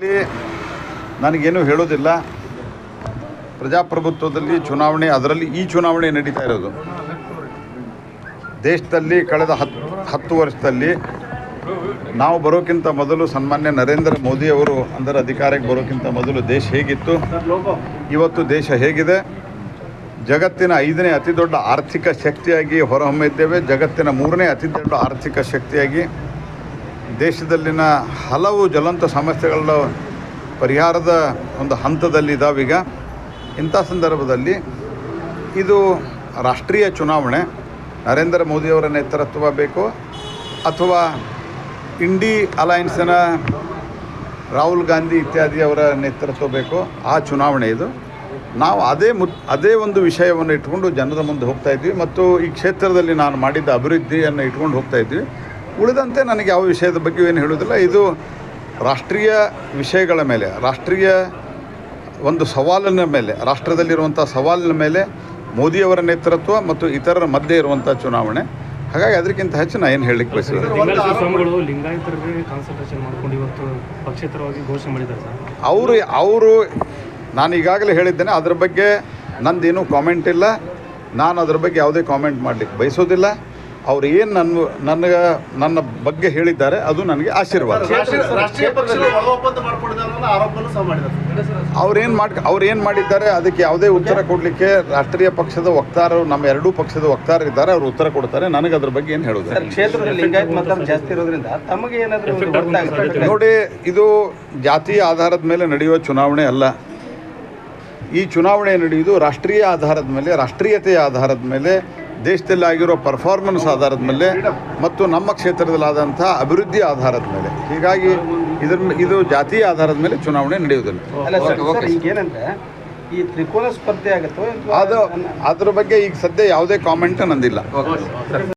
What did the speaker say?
ಇಲ್ಲಿ ನನಗೇನು ಹೇಳೋದಿಲ್ಲ. ಪ್ರಜಾಪ್ರಭುತ್ವದಲ್ಲಿ ಚುನಾವಣೆ, ಅದರಲ್ಲಿ ಈ ಚುನಾವಣೆ ನಡೀತಾ ಇರೋದು. ದೇಶದಲ್ಲಿ ಕಳೆದ ಹತ್ತು ಹತ್ತು ವರ್ಷದಲ್ಲಿ ನಾವು ಬರೋಕ್ಕಿಂತ ಮೊದಲು ಸನ್ಮಾನ್ಯ ನರೇಂದ್ರ ಮೋದಿ ಅವರು ಅಂದರೆ ಅಧಿಕಾರಕ್ಕೆ ಬರೋಕ್ಕಿಂತ ಮೊದಲು ದೇಶ ಹೇಗಿತ್ತು? ಇವತ್ತು ದೇಶ ಹೇಗಿದೆ? ಜಗತ್ತಿನ ಐದನೇ ಅತಿ ದೊಡ್ಡ ಆರ್ಥಿಕ ಶಕ್ತಿಯಾಗಿ ಹೊರಹೊಮ್ಮಿದ್ದೇವೆ. ಜಗತ್ತಿನ ಮೂರನೇ ಅತಿ ದೊಡ್ಡ ಆರ್ಥಿಕ ಶಕ್ತಿಯಾಗಿ ದೇಶದಲ್ಲಿನ ಹಲವು ಜ್ವಲಂತ ಸಮಸ್ಯೆಗಳ ಪರಿಹಾರದ ಒಂದು ಹಂತದಲ್ಲಿದ್ದಾವೀಗ ಇಂಥ ಸಂದರ್ಭದಲ್ಲಿ ಇದು ರಾಷ್ಟ್ರೀಯ ಚುನಾವಣೆ. ನರೇಂದ್ರ ಮೋದಿಯವರ ನೇತೃತ್ವ ಬೇಕು ಅಥವಾ ಇಂಡಿ ಅಲಯನ್ಸಿನ ರಾಹುಲ್ ಗಾಂಧಿ ಇತ್ಯಾದಿಯವರ ನೇತೃತ್ವ ಬೇಕು. ಆ ಚುನಾವಣೆ ಇದು. ನಾವು ಅದೇ ಮು, ಅದೇ ಒಂದು ವಿಷಯವನ್ನು ಇಟ್ಕೊಂಡು ಜನರ ಮುಂದೆ ಹೋಗ್ತಾ ಇದ್ವಿ. ಮತ್ತು ಈ ಕ್ಷೇತ್ರದಲ್ಲಿ ನಾನು ಮಾಡಿದ್ದ ಅಭಿವೃದ್ಧಿಯನ್ನು ಇಟ್ಕೊಂಡು ಹೋಗ್ತಾ ಇದ್ವಿ. ಉಳಿದಂತೆ ನನಗೆ ಯಾವ ವಿಷಯದ ಬಗ್ಗೆ ಏನು ಹೇಳೋದಿಲ್ಲ ಇದು ರಾಷ್ಟ್ರೀಯ ವಿಷಯಗಳ ಮೇಲೆ ರಾಷ್ಟ್ರೀಯ ಒಂದು ಸವಾಲಿನ ಮೇಲೆ ರಾಷ್ಟ್ರದಲ್ಲಿರುವಂಥ ಸವಾಲಿನ ಮೇಲೆ ಮೋದಿಯವರ ನೇತೃತ್ವ ಮತ್ತು ಇತರರ ಮಧ್ಯೆ ಇರುವಂಥ ಚುನಾವಣೆ. ಹಾಗಾಗಿ ಅದಕ್ಕಿಂತ ಹೆಚ್ಚು ನಾನು ಏನು ಹೇಳಲಿಕ್ಕೆ ಸರ್. ಅವರು ಅವರು ನಾನು ಈಗಾಗಲೇ ಹೇಳಿದ್ದೇನೆ ಅದ್ರ ಬಗ್ಗೆ ನಂದೇನು ಕಾಮೆಂಟ್ ಇಲ್ಲ. ನಾನು ಅದ್ರ ಬಗ್ಗೆ ಯಾವುದೇ ಕಾಮೆಂಟ್ ಮಾಡಲಿಕ್ಕೆ ಬಯಸೋದಿಲ್ಲ ಅವ್ರು ಏನು ನನ್ನ ನನಗೆ ನನ್ನ ಬಗ್ಗೆ ಹೇಳಿದ್ದಾರೆ ಅದು ನನಗೆ ಆಶೀರ್ವಾದ. ಅವ್ರೇನು ಮಾಡಿ ಅವ್ರು ಏನು ಮಾಡಿದ್ದಾರೆ ಅದಕ್ಕೆ ಯಾವುದೇ ಉತ್ತರ ಕೊಡಲಿಕ್ಕೆ ರಾಷ್ಟ್ರೀಯ ಪಕ್ಷದ ವಕ್ತಾರರು ನಮ್ಮ ಎರಡೂ ಪಕ್ಷದ ವಕ್ತಾರರು ಇದ್ದಾರೆ ಅವರು ಉತ್ತರ ಕೊಡ್ತಾರೆ. ನನಗೆ ಅದ್ರ ಬಗ್ಗೆ ಏನು ಹೇಳೋದು? ಸರ್ ಕ್ಷೇತ್ರದಲ್ಲಿ ಲಿಂಗಾಯತ್ ಮತದಾರ ಜಾಸ್ತಿ ಇರೋದ್ರಿಂದ ತಮಗೆ ಏನಾದರೂ ಒಂದು ಗೊತ್ತಾಗುತ್ತೆ ನೋಡಿ ಇದು ಜಾತಿಯ ಆಧಾರದ ಮೇಲೆ ನಡೆಯುವ ಚುನಾವಣೆ ಅಲ್ಲ. ಈ ಚುನಾವಣೆ ನಡೆಯುವುದು ರಾಷ್ಟ್ರೀಯ ಆಧಾರದ ಮೇಲೆ ರಾಷ್ಟ್ರೀಯತೆಯ ಆಧಾರದ ಮೇಲೆ ದೇಶದಲ್ಲಿ ಆಗಿರೋ ಪರ್ಫಾರ್ಮೆನ್ಸ್ ಆಧಾರದ ಮೇಲೆ ಮತ್ತು ನಮ್ಮ ಕ್ಷೇತ್ರದಲ್ಲಾದಂಥ ಅಭಿವೃದ್ಧಿ ಆಧಾರದ ಮೇಲೆ. ಹೀಗಾಗಿ ಇದ್ರ ಇದು ಜಾತಿ ಆಧಾರದ ಮೇಲೆ ಚುನಾವಣೆ ನಡೆಯುವುದಿಲ್ಲ. ಈ ತ್ರಿಕೋನ ಸ್ಪರ್ಧೆ ಆಗುತ್ತೋ ಅದು ಅದ್ರ ಬಗ್ಗೆ ಈಗ ಸದ್ಯ ಯಾವುದೇ ಕಾಮೆಂಟ್ ನಂದಿಲ್ಲ.